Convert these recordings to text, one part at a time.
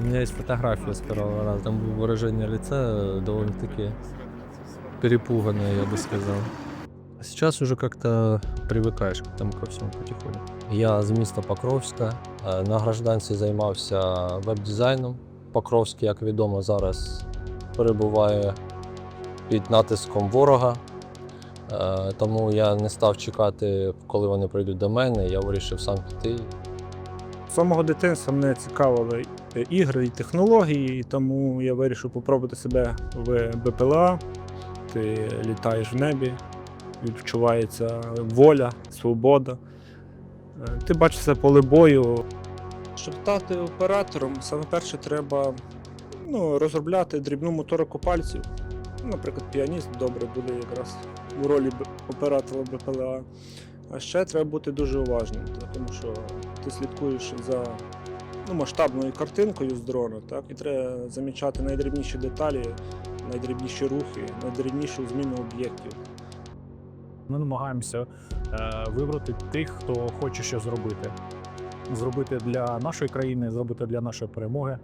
У меня есть фотография с первого раза. Там было выражение лица э, довольно-таки перепуганное, я бы сказал. А Сейчас уже как-то привыкаешь к этому ко всему потихоньку. Я з міста Покровська. Е, На гражданці займався веб-дизайном. Покровський, як відомо, зараз перебуває під натиском ворога. Е, Тому я не став чекати, коли вони прийдуть до мене. Я вирішив сам піти З самого дитинства мене цікавили е, ігри і технології, і тому я вирішив попробувати себе в БПЛА. Ти літаєш в небі, відчувається воля, свобода. Е, Ти бачиш це поле бою. Щоб стати оператором, саме перше треба ну, розробляти дрібну моторику пальців. Наприклад, піаніст добре буде якраз у ролі оператора БПЛА. А ще треба бути дуже уважним, тому що ти слідкуєш за ну, масштабною картинкою з дрона, так? і треба замічати найдрібніші деталі, найдрібніші рухи, найдрібнішу зміну об'єктів. Ми намагаємося е, вибрати тих, хто хоче щось зробити. Зробити для нашої країни, зробити для нашої перемоги.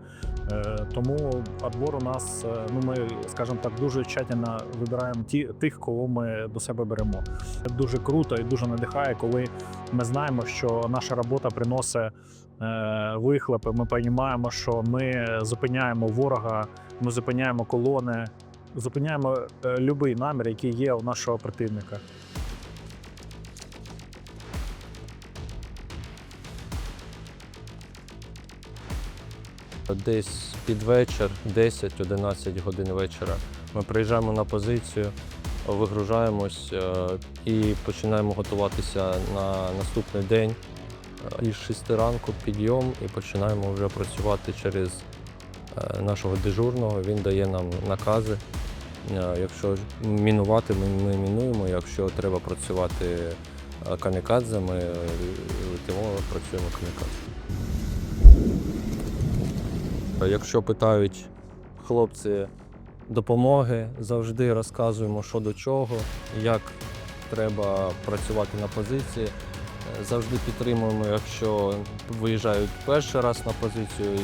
Е, тому отбор у нас, е, ну ми, скажімо так, дуже тщательно вибираємо ті, тих, кого ми до себе беремо. Це Дуже круто і дуже надихає, коли ми знаємо, що наша робота приносить е, вихлопи. Ми розуміємо, що ми зупиняємо ворога, ми зупиняємо колони, зупиняємо будь-який намір, який є у нашого противника. Десь під вечір, 10-11 годин вечора, ми приїжджаємо на позицію, вигружаємось е, і починаємо готуватися на наступний день. Е, Із 6 ранку підйом і починаємо вже працювати через е, нашого дежурного. Він дає нам накази. Якщо мінувати, ми, мінуємо. Якщо треба працювати камікадзе, ми летимо, працюємо камікадзе. Якщо питають хлопці допомоги, завжди розказуємо, що до чого, як треба працювати на позиції. Е, Завжди підтримуємо, якщо виїжджають перший раз на позицію.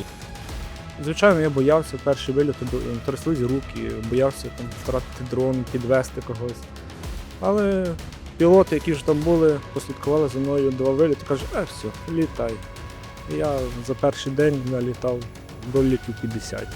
Звичайно, я боявся перший виліт, тряслись руки, боявся там втратити дрон, підвести когось. Але пілоти, які вже там були, послідкували за мною два виліти, кажуть, а все, літай. І я за перший день налітав до літів 50.